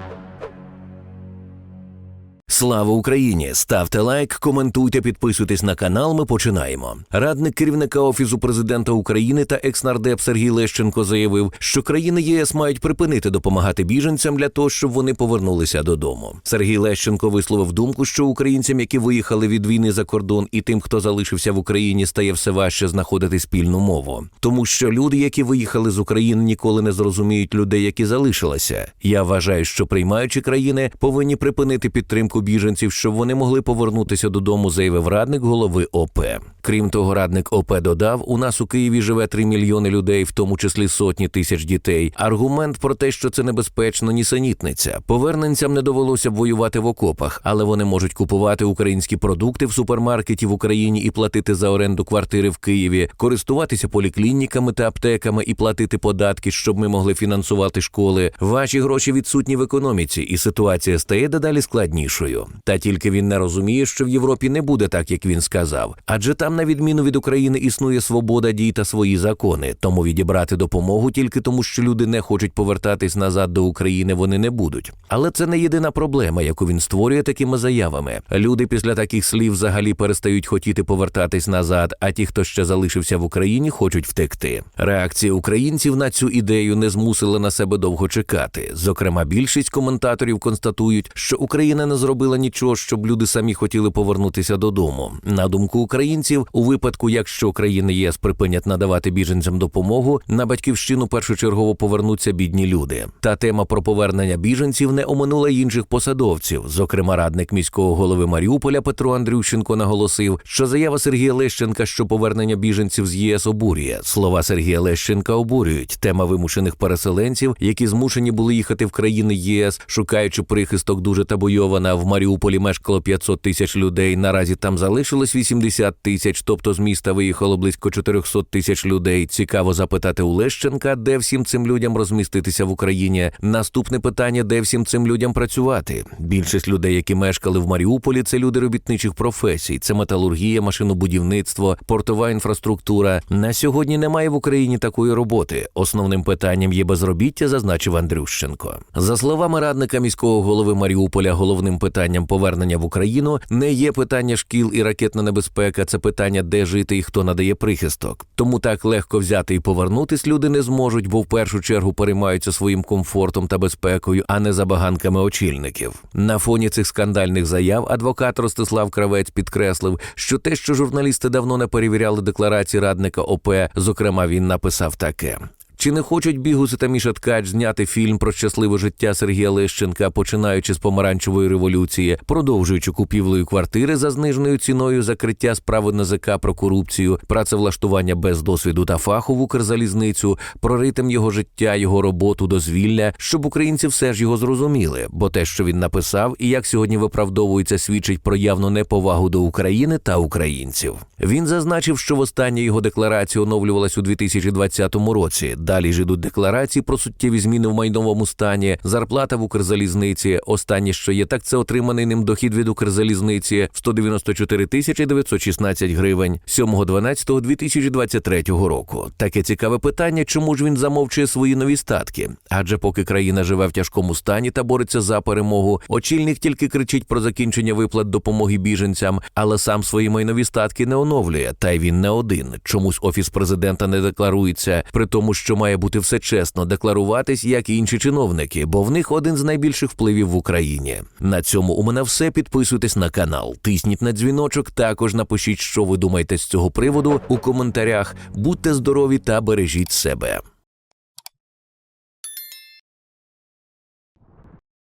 Thank you. Слава Україні! Ставте лайк, коментуйте, підписуйтесь на канал. Ми починаємо. Радник керівника офісу президента України та екснардеп Сергій Лещенко заявив, що країни ЄС мають припинити допомагати біженцям для того, щоб вони повернулися додому. Сергій Лещенко висловив думку, що українцям, які виїхали від війни за кордон, і тим, хто залишився в Україні, стає все важче знаходити спільну мову, тому що люди, які виїхали з України, ніколи не зрозуміють людей, які залишилися. Я вважаю, що приймаючі країни повинні припинити підтримку біженців, щоб вони могли повернутися додому, заявив радник голови ОП. Крім того, радник ОП додав: у нас у Києві живе 3 мільйони людей, в тому числі сотні тисяч дітей. Аргумент про те, що це небезпечно, нісенітниця. Поверненцям не довелося б воювати в окопах, але вони можуть купувати українські продукти в супермаркеті в Україні і платити за оренду квартири в Києві, користуватися поліклініками та аптеками і платити податки, щоб ми могли фінансувати школи. Ваші гроші відсутні в економіці, і ситуація стає дедалі складнішою. Та тільки він не розуміє, що в Європі не буде так, як він сказав. Адже там, на відміну від України, існує свобода дій та свої закони. Тому відібрати допомогу тільки тому, що люди не хочуть повертатись назад до України, вони не будуть. Але це не єдина проблема, яку він створює такими заявами. Люди після таких слів взагалі перестають хотіти повертатись назад, а ті, хто ще залишився в Україні, хочуть втекти. Реакція українців на цю ідею не змусила на себе довго чекати. Зокрема, більшість коментаторів констатують, що Україна не зробила нічого, щоб люди самі хотіли повернутися додому. На думку українців, у випадку, якщо країни ЄС припинять надавати біженцям допомогу, на батьківщину першочергово повернуться бідні люди. Та тема про повернення біженців не оминула інших посадовців. Зокрема, радник міського голови Маріуполя Петро Андрющенко наголосив, що заява Сергія Лещенка, що повернення біженців з ЄС обурює. Слова Сергія Лещенка обурюють. Тема вимушених переселенців, які змушені були їхати в країни ЄС, шукаючи прихисток, дуже табойована. В Маріуполі мешкало 500 тисяч людей. Наразі там залишилось 80 тисяч, тобто з міста виїхало близько 400 тисяч людей. Цікаво запитати у Лещенка, де всім цим людям розміститися в Україні. Наступне питання: де всім цим людям працювати? Більшість людей, які мешкали в Маріуполі, це люди робітничих професій, це металургія, машинобудівництво, портова інфраструктура. На сьогодні немає в Україні такої роботи. Основним питанням є безробіття, зазначив Андрющенко. За словами радника міського голови Маріуполя, головним питанням повернення в Україну не є питання шкіл і ракетна небезпека, це питання, де жити і хто надає прихисток. Тому так легко взяти і повернутись люди не зможуть, бо в першу чергу переймаються своїм комфортом та безпекою, а не забаганками очільників. На фоні цих скандальних заяв адвокат Ростислав Кравець підкреслив, що те, що журналісти давно не перевіряли декларації радника ОП, зокрема, він написав таке. Чи не хочуть бігуси та Міша Ткач зняти фільм про щасливе життя Сергія Лещенка, починаючи з помаранчевої революції, продовжуючи купівлею квартири за зниженою ціною, закриття справи НАЗК про корупцію, працевлаштування без досвіду та фаху в Укрзалізницю, про ритм його життя, його роботу, дозвілля, щоб українці все ж його зрозуміли, бо те, що він написав, і як сьогодні виправдовується, свідчить про явну неповагу до України та українців. Він зазначив, що востаннє його декларація оновлювалась у 2020 році. Далі ж ідуть декларації про суттєві зміни в майновому стані, зарплата в Укрзалізниці. Останнє, що є, так це отриманий ним дохід від Укрзалізниці 194 тисячі 916 гривень 7.12.2023 року. Таке цікаве питання, чому ж він замовчує свої нові статки? Адже поки країна живе в тяжкому стані та бореться за перемогу, очільник тільки кричить про закінчення виплат допомоги біженцям, але сам свої майнові статки не оновлює. Та й він не один. Чомусь офіс президента не декларується, при тому, що має бути все чесно, декларуватись, як і інші чиновники, бо в них один з найбільших впливів в Україні. На цьому у мене все. Підписуйтесь на канал, тисніть на дзвіночок. Також напишіть, що ви думаєте з цього приводу у коментарях. Будьте здорові та бережіть себе.